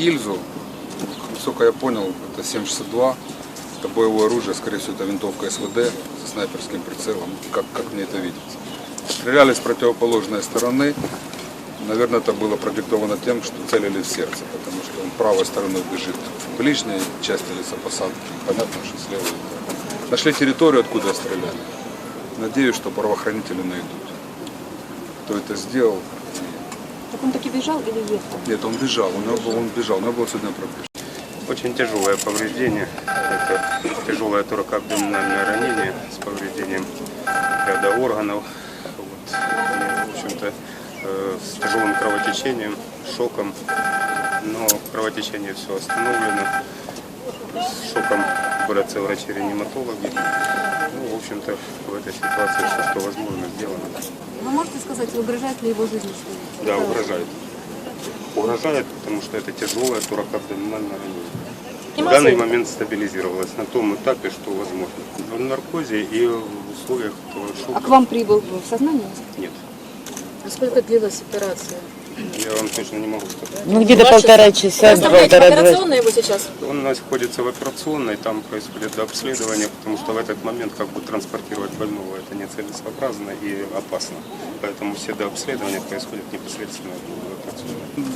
гильзу. Насколько я понял, это 7,62. Это боевое оружие, скорее всего, это винтовка СВД со снайперским прицелом, как, как мне это видится. Стреляли с противоположной стороны. Наверное, это было продиктовано тем, что целили в сердце, потому что он правой стороной бежит в ближней части лесопосадки. Понятно, что слева. Нашли территорию, откуда стреляли. Надеюсь, что правоохранители найдут, кто это сделал. Так он таки бежал или ехал? Нет, он бежал, у него был, он бежал, у него была судная пробежка. Очень тяжелое повреждение. Это тяжелое торакоабдоминальное ранение с повреждением ряда органов. Вот. И, в общем-то, э, с тяжелым кровотечением, шоком. Но кровотечение все остановлено. С шоком борются врачи-реаниматологи. Ну, в общем-то, в этой ситуации все, что возможно, сделано. Вы можете сказать, угрожает ли его жизни что Да, угрожает. Угрожает, потому что это тяжелое торакоабдоминальное ранение. В данный момент стабилизировалась на том этапе, что возможно. В наркозе и в условиях этого А шока к вам прибыл в сознании? нет. Сколько длилась операция? Я вам точно не могу сказать. Ну, где-то полтора часа, полтора-два. его сейчас? Он находится в операционной, там происходит дообследование, потому что в этот момент как бы транспортировать больного это нецелесообразно и опасно. Поэтому все дообследования происходят непосредственно в операционной.